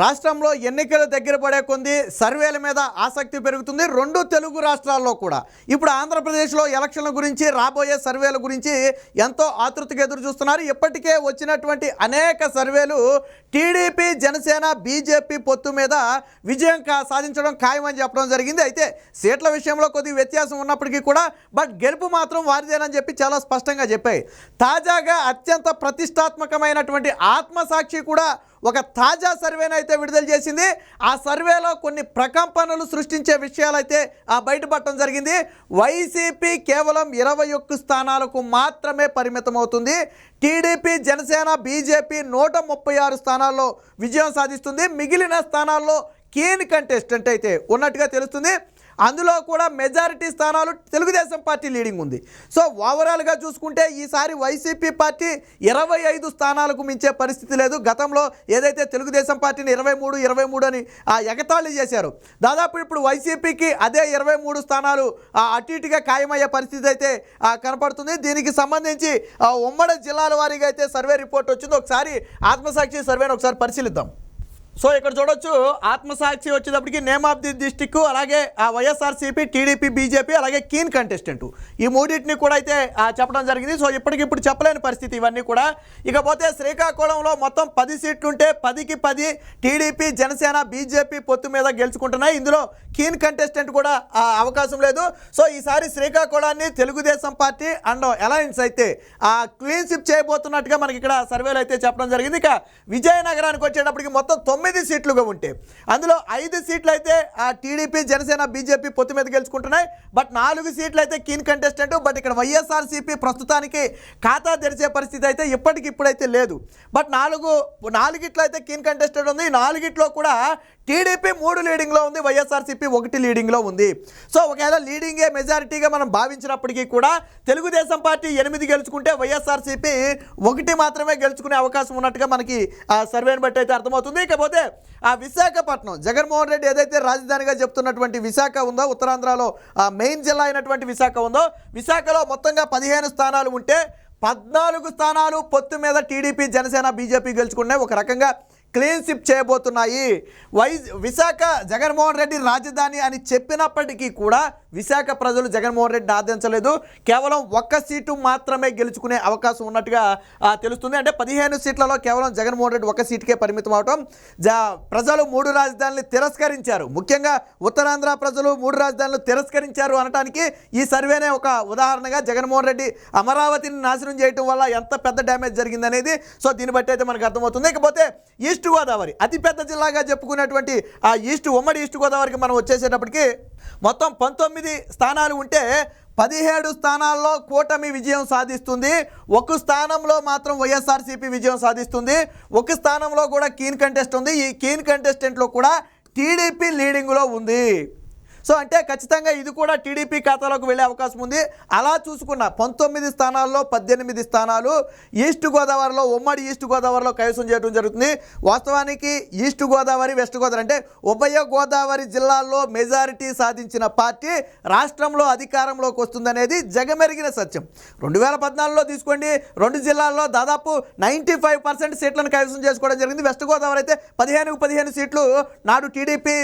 రాష్ట్రంలో ఎన్నికలు దగ్గర పడే కొంది సర్వేల మీద ఆసక్తి పెరుగుతుంది. రెండు తెలుగు రాష్ట్రాల్లో కూడా. ఇప్పుడు ఆంధ్రప్రదేశ్లో ఎలక్షన్ల గురించి రాబోయే సర్వేల గురించి ఎంతో ఆతృతగా ఎదురు చూస్తున్నారు ఇప్పటికే వచ్చినటువంటి అనేక సర్వేలు టీడీపీ జనసేన బీజేపీ పొత్తు మీద విజయం కా సాధించడం ఖాయమని చెప్పడం జరిగింది. అయితే సీట్ల విషయంలో కొద్ది వ్యత్యాసం ఉన్నప్పటికీ కూడా బట్ గెలుపు మాత్రం వారిదేనని చెప్పి చాలా స్పష్టంగా చెప్పాయి. తాజాగా అత్యంత ప్రతిష్టాత్మకమైనటువంటి ఆత్మసాక్షి కూడా ఒక తాజా సర్వేను అయితే విడుదల చేసింది. ఆ సర్వేలో కొన్ని ప్రకంపనలు సృష్టించే విషయాలైతే ఆ బయటపడటం జరిగింది. వైసీపీ కేవలం ఇరవై ఒక్క స్థానాలకు మాత్రమే పరిమితం అవుతుంది టీడీపీ జనసేన బీజేపీ నూట ముప్పై ఆరు స్థానాల్లో విజయం సాధిస్తుంది. మిగిలిన స్థానాల్లో కీన్ కంటెస్టెంట్ అయితే ఉన్నట్టుగా తెలుస్తుంది. అందులో కూడా మెజారిటీ స్థానాలు తెలుగుదేశం పార్టీ లీడింగ్ ఉంది. సో ఓవరాల్గా చూసుకుంటే ఈసారి వైసీపీ పార్టీ ఇరవై ఐదు స్థానాలకు మించే పరిస్థితి లేదు. గతంలో ఏదైతే తెలుగుదేశం పార్టీని ఇరవై మూడు ఇరవై మూడు అని ఆ ఎగతాళి చేశారు. దాదాపు ఇప్పుడు వైసీపీకి అదే ఇరవై మూడు స్థానాలు ఆ, అటు ఇటుగా ఖాయమయ్యే పరిస్థితి అయితే కనపడుతుంది. దీనికి సంబంధించి ఉమ్మడి జిల్లాల వారీగా అయితే సర్వే రిపోర్ట్ వచ్చింది. ఒకసారి ఆత్మసాక్షి సర్వేని ఒకసారి పరిశీలిద్దాం. సో ఇక్కడ చూడొచ్చు ఆత్మసాక్షి వచ్చేటప్పటికి నేమ్ ఆఫ్ ది డిస్టిక్ అలాగే ఆ వైఎస్ఆర్సీపీ టీడీపీ బీజేపీ అలాగే కీన్ కంటెస్టెంట్ ఈ మూడింటిని కూడా అయితే చెప్పడం జరిగింది. సో ఇప్పటికిప్పుడు చెప్పలేని పరిస్థితి ఇవన్నీ కూడా. ఇకపోతే శ్రీకాకుళంలో మొత్తం పది సీట్లు ఉంటే పదికి పది టీడీపీ జనసేన బీజేపీ పొత్తు మీద గెలుచుకుంటున్నాయి. ఇందులో కీన్ కంటెస్టెంట్ కూడా ఆ, అవకాశం లేదు. సో ఈసారి శ్రీకాకుళాన్ని తెలుగుదేశం పార్టీ అండ్ అలయన్స్ అయితే ఆ క్లీన్ షిప్ చేయబోతున్నట్టుగా మనకి ఇక్కడ సర్వేలు అయితే చెప్పడం జరిగింది. ఇక విజయనగరానికి వచ్చేటప్పటికి మొత్తం తొమ్మిది తొమ్మిది సీట్లుగా ఉంటే. అందులో ఐదు సీట్లు అయితే ఆ టీడీపీ జనసేన బీజేపీ పొత్తు మీద గెలుచుకుంటున్నాయి. బట్ నాలుగు సీట్లు అయితే కీన్ కంటెస్టెంట్ బట్ ఇక్కడ వైఎస్ఆర్సీపీ ప్రస్తుతానికి ఖాతా తెరిచే పరిస్థితి అయితే ఇప్పటికి ఇప్పుడైతే లేదు. బట్ నాలుగు నాలుగిట్లో అయితే కీన్ కంటెస్టెంట్ ఉంది. ఈ నాలుగిట్లో కూడా టీడీపీ మూడు లీడింగ్లో ఉంది వైఎస్ఆర్సీపీ ఒకటి లీడింగ్లో ఉంది. సో ఒకవేళ లీడింగే మెజారిటీగా మనం భావించినప్పటికీ కూడా తెలుగుదేశం పార్టీ ఎనిమిది గెలుచుకుంటే వైఎస్ఆర్సీపీ ఒకటి మాత్రమే గెలుచుకునే అవకాశం ఉన్నట్టుగా మనకి ఆ సర్వేని బట్టి అయితే అర్థమవుతుంది. ఇకపోతే ఆ విశాఖపట్నం జగన్మోహన్ రెడ్డి ఏదైతే రాజధానిగా చెప్తున్నటువంటి విశాఖ ఉందో ఉత్తరాంధ్రలో ఆ మెయిన్ జిల్లా అయినటువంటి విశాఖ ఉందో విశాఖలో మొత్తంగా పదిహేను స్థానాలు ఉంటే పద్నాలుగు స్థానాలు పొత్తు మీద టీడీపీ జనసేన బీజేపీ గెలుచుకున్నాయి ఒక రకంగా క్లీన్ షిప్ చేయబోతున్నాయి. వై విశాఖ జగన్మోహన్ రెడ్డి రాజధాని అని చెప్పినప్పటికీ కూడా విశాఖ ప్రజలు జగన్మోహన్ రెడ్డిని ఆదరించలేదు. కేవలం ఒక్క సీటు మాత్రమే గెలుచుకునే అవకాశం ఉన్నట్టుగా తెలుస్తుంది. అంటే పదిహేను సీట్లలో కేవలం జగన్మోహన్ రెడ్డి ఒక సీటుకే పరిమితం అవటం జా ప్రజలు మూడు రాజధానులు తిరస్కరించారు. ముఖ్యంగా ఉత్తరాంధ్ర ప్రజలు మూడు రాజధానులు తిరస్కరించారు అనటానికి ఈ సర్వేనే ఒక ఉదాహరణగా జగన్మోహన్ రెడ్డి అమరావతిని నాశనం చేయటం వల్ల ఎంత పెద్ద డ్యామేజ్ జరిగిందనేది. సో దీన్ని బట్టి అయితే మనకు అర్థమవుతుంది. ఇకపోతే ఈస్ట్ గోదావరి అతిపెద్ద జిల్లాగా చెప్పుకునేటువంటి ఆ ఈస్ట్ ఉమ్మడి ఈస్ట్ గోదావరికి మనం వచ్చేసేటప్పటికి మొత్తం పంతొమ్మిది స్థానాలు ఉంటే పదిహేడు స్థానాల్లో కూటమి విజయం సాధిస్తుంది. ఒక స్థానంలో మాత్రం వైఎస్ఆర్సీపీ విజయం సాధిస్తుంది. ఒక స్థానంలో కూడా కీన్ కంటెస్ట్ ఉంది. ఈ కీన్ కంటెస్టెంట్లో కూడా టీడీపీ లీడింగ్లో ఉంది. సో అంటే ఖచ్చితంగా ఇది కూడా టీడీపీ ఖాతాలోకి వెళ్ళే అవకాశం ఉంది. అలా చూసుకున్న పంతొమ్మిది స్థానాల్లో పద్దెనిమిది స్థానాలు ఈస్ట్ గోదావరిలో ఉమ్మడి ఈస్ట్ గోదావరిలో కైవసం చేయడం జరుగుతుంది. వాస్తవానికి ఈస్ట్ గోదావరి వెస్ట్ గోదావరి అంటే ఉభయ గోదావరి జిల్లాల్లో మెజారిటీ సాధించిన పార్టీ రాష్ట్రంలో అధికారంలోకి వస్తుందనేది జగమెరిగిన సత్యం. రెండు వేల పద్నాలుగులో తీసుకోండి రెండు జిల్లాల్లో దాదాపు నైంటీ ఫైవ్ పర్సెంట్ సీట్లను కైవసం చేసుకోవడం జరిగింది. వెస్ట్ గోదావరి అయితే పదిహేను పదిహేను సీట్లు నాడు టీడీపీ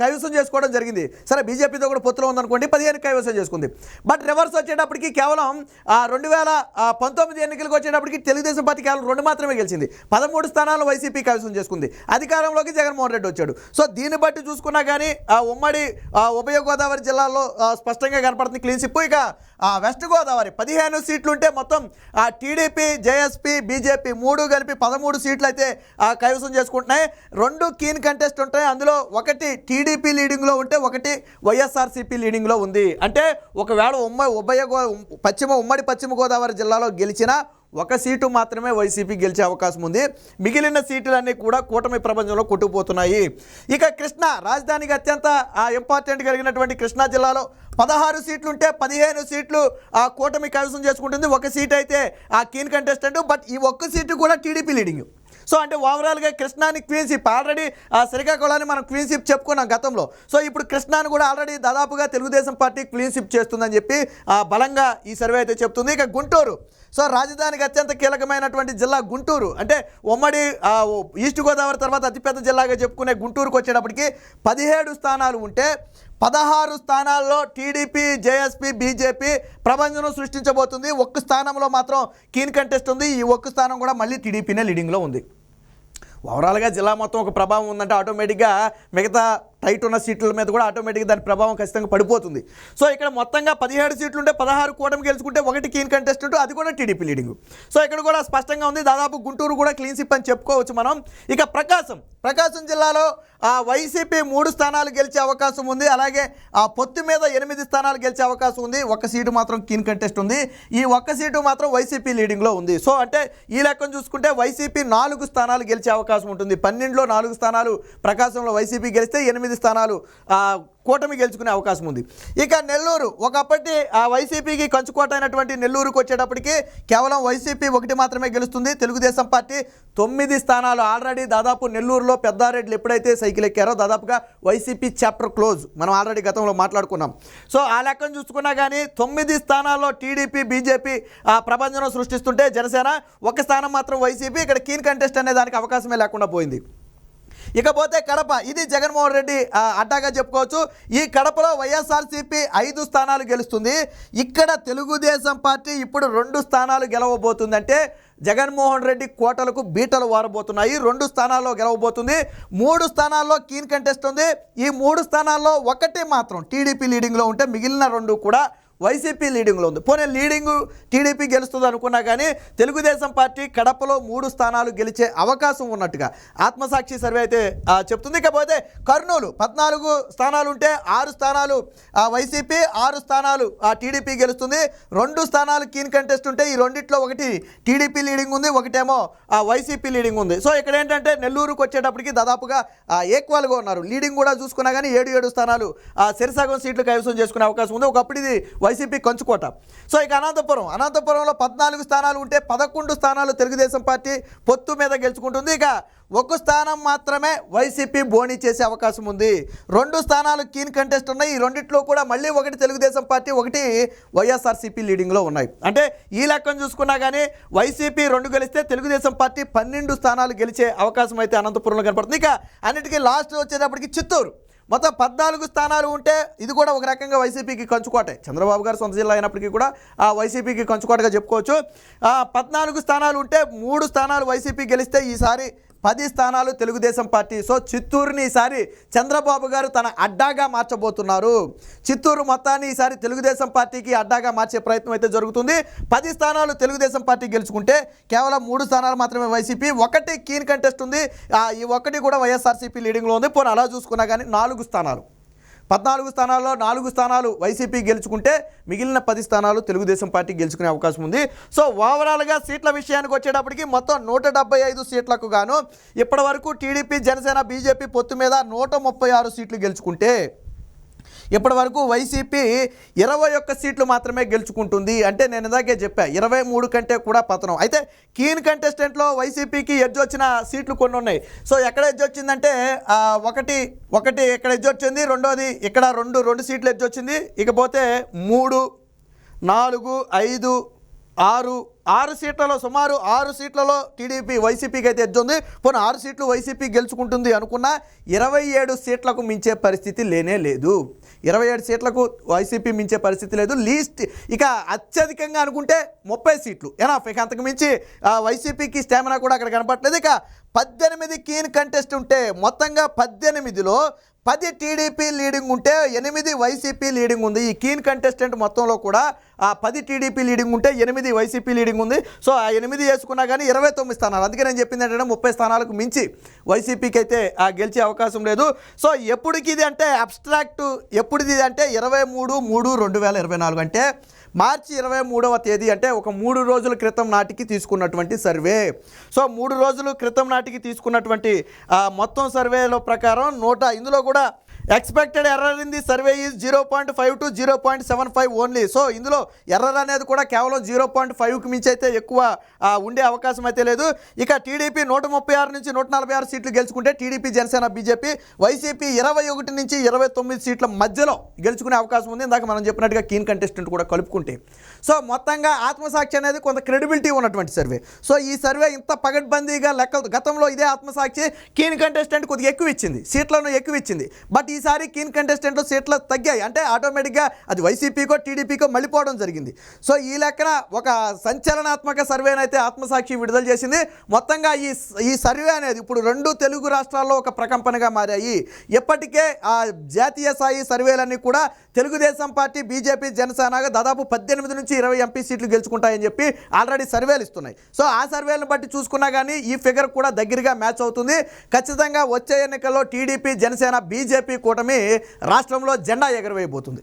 కైవసం చేసుకోవడం జరిగింది. సరే బీజేపీతో కూడా పొత్తులో ఉందనుకోండి పదిహేను కైవసం చేసుకుంది. బట్ రివర్స్ వచ్చేటప్పటికి కేవలం రెండు వేల పంతొమ్మిది ఎన్నికలకు వచ్చేటప్పటికి తెలుగుదేశం పార్టీ కేవలం రెండు మాత్రమే గెలిచింది. పదమూడు స్థానాలు వైసీపీ కైవసం చేసుకుంది. అధికారంలోకి జగన్మోహన్ రెడ్డి వచ్చాడు. సో దీన్ని బట్టి చూసుకున్నా కానీ ఆ ఉమ్మడి ఉభయ గోదావరి జిల్లాలో స్పష్టంగా కనపడుతుంది క్లీన్ షిప్ ఇక వెస్ట్ గోదావరి పదిహేను సీట్లు ఉంటే మొత్తం ఆ టీడీపీ జేఎస్పీ బీజేపీ మూడు కలిపి పదమూడు సీట్లు అయితే కైవసం చేసుకుంటున్నాయి. రెండు కీన్ కంటెస్ట్ ఉంటాయి. అందులో ఒకటి టీడీపీ లీడింగ్లో ఉంటే ఒకటి వైఎస్ఆర్సీపీ లీడింగ్లో ఉంది. అంటే ఒకవేళ ఉమ్మ ఉభయ పశ్చిమ ఉమ్మడి పశ్చిమ గోదావరి జిల్లాలో గెలిచినా ఒక సీటు మాత్రమే వైసీపీ గెలిచే అవకాశం ఉంది. మిగిలిన సీట్లన్నీ కూడా కూటమి ప్రపంచంలో కొట్టుకుపోతున్నాయి. ఇక కృష్ణ రాజధానికి అత్యంత ఇంపార్టెంట్ కలిగినటువంటి కృష్ణా జిల్లాలో పదహారు సీట్లు ఉంటే పదిహేను సీట్లు ఆ కూటమి కైవసం చేసుకుంటుంది. ఒక సీట్ అయితే ఆ కీన్ కంటెస్టెంట్ బట్ ఈ ఒక్క సీటు కూడా టీడీపీ లీడింగ్. సో అంటే ఓవరాల్గా కృష్ణాని క్వీన్షిప్ ఆల్రెడీ ఆ శ్రీకాకుళాన్ని మనం క్వీన్షిప్ చెప్పుకున్నాం గతంలో. సో ఇప్పుడు కృష్ణాని కూడా ఆల్రెడీ దాదాపుగా తెలుగుదేశం పార్టీ క్లీన్షిప్ చేస్తుందని చెప్పి ఆ, బలంగా ఈ సర్వే అయితే చెప్తుంది. ఇక గుంటూరు సో రాజధానికి అత్యంత కీలకమైనటువంటి జిల్లా గుంటూరు. అంటే ఉమ్మడి ఈస్ట్ గోదావరి తర్వాత అతిపెద్ద జిల్లాగా చెప్పుకునే గుంటూరుకు వచ్చేటప్పటికి పదిహేడు స్థానాలు ఉంటే పదహారు స్థానాల్లో టీడీపీ జేఎస్పీ బీజేపీ ప్రపంచం సృష్టించబోతుంది. ఒక్క స్థానంలో మాత్రం కీన్ కంటెస్ట్ ఉంది. ఈ ఒక్క స్థానం కూడా మళ్ళీ టీడీపీనే లీడింగ్లో ఉంది. ఓవరాల్గా జిల్లా మొత్తం ఒక ప్రభావం ఉందంటే ఆటోమేటిక్గా మిగతా టైట్ ఉన్న సీట్ల మీద కూడా ఆటోమేటిక్గా దాని ప్రభావం ఖచ్చితంగా పడిపోతుంది. సో ఇక్కడ మొత్తంగా పదిహేడు సీట్లు ఉంటే పదహారు కూటమి గెలుచుకుంటే ఒకటి కీన్ కంటెస్ట్ ఉంటూ అది కూడా టీడీపీ లీడింగ్ సో ఇక్కడ కూడా స్పష్టంగా ఉంది దాదాపు గుంటూరు కూడా క్లీన్ సిప్ అని చెప్పుకోవచ్చు మనం. ఇక ప్రకాశం ప్రకాశం జిల్లాలో ఆ వైసీపీ మూడు స్థానాలు గెలిచే అవకాశం ఉంది. అలాగే ఆ పొత్తు మీద ఎనిమిది స్థానాలు గెలిచే అవకాశం ఉంది. ఒక్క సీటు మాత్రం కీన్ కంటెస్ట్ ఉంది. ఈ ఒక్క సీటు మాత్రం వైసీపీ లీడింగ్లో ఉంది. సో అంటే ఈ లెక్కను చూసుకుంటే వైసీపీ నాలుగు స్థానాలు గెలిచే అవకాశం ఉంటుంది. పన్నెండులో నాలుగు స్థానాలు ప్రకాశంలో వైసీపీ గెలిస్తే ఎనిమిది స్థానాలు కూటమి గెలుచుకునే అవకాశం ఉంది. ఇక నెల్లూరు ఒకప్పటి ఆ వైసీపీకి కంచుకోట అయినటువంటి నెల్లూరుకు వచ్చేటప్పటికి కేవలం వైసీపీ ఒకటి మాత్రమే గెలుస్తుంది. తెలుగుదేశం పార్టీ తొమ్మిది స్థానాలు ఆల్రెడీ దాదాపు నెల్లూరులో పెద్దారెడ్లు ఎప్పుడైతే సైకిల్ ఎక్కారో దాదాపుగా వైసీపీ చాప్టర్ క్లోజ్. మనం ఆల్రెడీ గతంలో మాట్లాడుకున్నాం. సో ఆ లెక్కను చూసుకున్నా కానీ తొమ్మిది స్థానాల్లో టీడీపీ బీజేపీ ఆ ప్రపంచం సృష్టిస్తుంటే జనసేన ఒక స్థానం మాత్రం వైసీపీ. ఇక్కడ కీన్ కంటెస్ట్ అనే దానికి అవకాశమే లేకుండా పోయింది. ఇకపోతే కడప ఇది జగన్మోహన్ రెడ్డి అడ్డాగా చెప్పుకోవచ్చు. ఈ కడపలో వైఎస్ఆర్సీపీ ఐదు స్థానాలు గెలుస్తుంది. ఇక్కడ తెలుగుదేశం పార్టీ ఇప్పుడు రెండు స్థానాలు గెలవబోతుందంటే జగన్మోహన్ రెడ్డి కోటలకు బీటలు వారబోతున్నాయి. రెండు స్థానాల్లో గెలవబోతుంది. మూడు స్థానాల్లో కీన్ కంటెస్ట్ ఉంది. ఈ మూడు స్థానాల్లో ఒకటి మాత్రం టీడీపీ లీడింగ్లో ఉంటే మిగిలిన రెండు కూడా వైసీపీ లీడింగ్లో ఉంది. పోనీ లీడింగ్ టీడీపీ గెలుస్తుంది అనుకున్నా కానీ తెలుగుదేశం పార్టీ కడపలో మూడు స్థానాలు గెలిచే అవకాశం ఉన్నట్టుగా ఆత్మసాక్షి సర్వే అయితే చెప్తుంది. ఇకపోతే కర్నూలు పద్నాలుగు స్థానాలు ఉంటే ఆరు స్థానాలు ఆ, వైసీపీ ఆరు స్థానాలు ఆ, టీడీపీ గెలుస్తుంది. రెండు స్థానాలు కీన్ కంటెస్ట్ ఉంటే ఈ రెండిట్లో ఒకటి టీడీపీ లీడింగ్ ఉంది ఒకటేమో ఆ, వైసీపీ లీడింగ్ ఉంది. సో ఇక్కడ ఏంటంటే నెల్లూరుకు వచ్చేటప్పటికి దాదాపుగా ఈక్వల్గా ఉన్నారు. లీడింగ్ కూడా చూసుకున్నా కానీ ఏడు ఏడు స్థానాలు ఆ, సీట్లు కైవసం చేసుకునే అవకాశం ఉంది. ఒకప్పుడు ఇది వైసీపీ కంచుకోట సో ఇక అనంతపురం అనంతపురంలో పద్నాలుగు స్థానాలు ఉంటే పదకొండు స్థానాలు తెలుగుదేశం పార్టీ పొత్తు మీద గెలుచుకుంటుంది. ఇక ఒక స్థానం మాత్రమే వైసీపీ బోణి చేసే అవకాశం ఉంది. రెండు స్థానాలు కీన్ కంటెస్ట్ ఉన్నాయి. ఈ రెండిట్లో కూడా మళ్ళీ ఒకటి తెలుగుదేశం పార్టీ ఒకటి వైఎస్ఆర్సీపీ లీడింగ్లో ఉన్నాయి. అంటే ఈ లెక్కను చూసుకున్నా కానీ వైసీపీ రెండు గెలిస్తే తెలుగుదేశం పార్టీ పన్నెండు స్థానాలు గెలిచే అవకాశం అయితే అనంతపురంలో కనపడుతుంది. ఇక అన్నిటికీ లాస్ట్ వచ్చేటప్పటికి చిత్తూరు. మొత్తం పద్నాలుగు స్థానాలు ఉంటే ఇది కూడా ఒక రకంగా వైసీపీకి కంచుకోటే. చంద్రబాబు గారు సొంత జిల్లా అయినప్పటికీ కూడా ఆ వైసీపీకి కంచుకోటగా చెప్పుకోవచ్చు. పద్నాలుగు స్థానాలు ఉంటే మూడు స్థానాలు వైసీపీ గెలిస్తే ఈసారి పది స్థానాలు తెలుగుదేశం పార్టీ. సో చిత్తూరుని ఈసారి చంద్రబాబు గారు తన అడ్డాగా మార్చబోతున్నారు. చిత్తూరు మొత్తాన్ని ఈసారి తెలుగుదేశం పార్టీకి అడ్డాగా మార్చే ప్రయత్నం అయితే జరుగుతుంది. పది స్థానాలు తెలుగుదేశం పార్టీ గెలుచుకుంటే కేవలం మూడు స్థానాలు మాత్రమే వైసీపీ. ఒకటి కీన్ కంటెస్ట్ ఉంది. ఈ ఒక్కటి కూడా వైఎస్ఆర్సీపీ లీడింగ్లో ఉంది. పోనీ అలా చూసుకున్నా కానీ నాలుగు స్థానాలు. పద్నాలుగు స్థానాల్లో నాలుగు స్థానాలు వైసీపీ గెలుచుకుంటే మిగిలిన పది స్థానాలు తెలుగుదేశం పార్టీ గెలుచుకునే అవకాశం ఉంది. సో ఓవరాల్గా సీట్ల విషయానికి వచ్చేటప్పటికి మొత్తం నూట డెబ్బై ఐదు సీట్లకు గాను ఇప్పటి వరకు టీడీపీ జనసేన బీజేపీ పొత్తు మీద నూట ముప్పై ఆరు సీట్లు గెలుచుకుంటే ఇప్పటి వరకు వైసీపీ ఇరవై ఒక్క సీట్లు మాత్రమే గెలుచుకుంటుంది అంటే నేను ఇందాకే చెప్పా ఇరవై మూడు కంటే కూడా పతనం. అయితే కీన్ కంటెస్టెంట్లో వైసీపీకి ఎడ్జ్ వచ్చిన సీట్లు కొన్ని ఉన్నాయి. సో ఎక్కడ ఎడ్జ్ వచ్చిందంటే ఒకటి ఒకటి ఇక్కడ ఎడ్జ్ వచ్చింది రెండోది ఇక్కడ రెండు రెండు సీట్లు ఎడ్జ్ వచ్చింది. ఇకపోతే మూడు నాలుగు ఐదు ఆరు ఆరు సీట్లలో సుమారు ఆరు సీట్లలో టీడీపీ వైసీపీకి అయితే ఎద్దుంది ఉంది. పోనీ ఆరు సీట్లు వైసీపీ గెలుచుకుంటుంది అనుకున్న ఇరవై ఏడు సీట్లకు మించే పరిస్థితి లేనే లేదు. ఇరవై ఏడు సీట్లకు వైసీపీ మించే పరిస్థితి లేదు. లీస్ట్ ఇక అత్యధికంగా అనుకుంటే ముప్పై సీట్లు. ఎనాఫ్ ఇక అంతకు మించి వైసీపీకి స్టామినా కూడా అక్కడ కనపట్లేదు ఇక పద్దెనిమిది కీన్ కంటెస్ట్ ఉంటే మొత్తంగా పద్దెనిమిదిలో పది టీడీపీ లీడింగ్ ఉంటే ఎనిమిది వైసీపీ లీడింగ్ ఉంది. ఈ కీన్ కంటెస్టెంట్ మొత్తంలో కూడా ఆ పది టీడీపీ లీడింగ్ ఉంటే ఎనిమిది వైసీపీ లీడింగ్ ఉంది. సో ఆ ఎనిమిది వేసుకున్నా కానీ ఇరవై తొమ్మిది స్థానాలు. అందుకే నేను చెప్పింది ఏంటంటే ముప్పై స్థానాలకు మించి వైసీపీకి అయితే ఆ గెలిచే అవకాశం లేదు. సో ఎప్పటికి ఇది అంటే అబ్స్ట్రాక్ట్ ఎప్పుడు ఇది అంటే ఇరవై మూడు మూడు రెండు వేల ఇరవై నాలుగు. అంటే మార్చి ఇరవై మూడవ తేదీ అంటే ఒక మూడు రోజుల క్రితం నాటికి తీసుకున్నటువంటి సర్వే. సో మూడు రోజుల క్రితం నాటికి తీసుకున్నటువంటి మొత్తం సర్వేలో ప్రకారం నూట ఇందులో కూడా expected error in the survey is zero point five to zero point seven five only so ఇందులో ఎర్రర్ అనేది కూడా కేవలం జీరో పాయింట్ ఫైవ్కి మించి అయితే ఎక్కువ ఉండే అవకాశం అయితే లేదు. ఇక టీడీపీ నూట ముప్పై ఆరు నుంచి నూట నలభై ఆరు సీట్లు గెలుచుకుంటే టీడీపీ జనసేన బీజేపీ వైసీపీ ఇరవై ఒకటి నుంచి ఇరవై తొమ్మిది సీట్ల మధ్యలో గెలుచుకునే అవకాశం ఉంది. ఇందాక మనం చెప్పినట్టుగా కీన్ కంటెస్టెంట్ కూడా కలుపుకుంటే. సో మొత్తంగా ఆత్మసాక్షి అనేది కొంత క్రెడిబిలిటీ ఉన్నటువంటి సర్వే సో ఈ సర్వే ఇంత పగడ్బందీగా లెక్కలు గతంలో ఇదే ఆత్మసాక్షి కీన్ కంటెస్టెంట్ కొద్దిగా ఎక్కువ ఇచ్చింది. సీట్లను ఎక్కువ ఇచ్చింది. బట్ ఈసారి కీన్ కంటెస్టెంట్లో సీట్లు తగ్గాయి. అంటే ఆటోమేటిక్గా అది వైసీపీకో టీడీపీకో మళ్ళీపోవడం జరిగింది. సో ఈ లెక్కన ఒక సంచలనాత్మక సర్వేనైతే ఆత్మసాక్షి విడుదల చేసింది. మొత్తంగా ఈ ఈ సర్వే అనేది ఇప్పుడు రెండు తెలుగు రాష్ట్రాల్లో ఒక ప్రకంపనగా మారాయి. ఇప్పటికే ఆ జాతీయ స్థాయి సర్వేలన్నీ కూడా తెలుగుదేశం పార్టీ బీజేపీ జనసేనగా దాదాపు పద్దెనిమిది నుంచి ఇరవై ఎంపీ సీట్లు గెలుచుకుంటాయని చెప్పి ఆల్రెడీ సర్వేలు ఇస్తున్నాయి. సో ఆ సర్వేలను బట్టి చూసుకున్నా కానీ ఈ ఫిగర్ కూడా దగ్గరగా మ్యాచ్ అవుతుంది. ఖచ్చితంగా వచ్చే ఎన్నికల్లో టీడీపీ జనసేన బీజేపీ కూటమి రాష్ట్రంలో జెండా ఎగరవేయబోతుంది.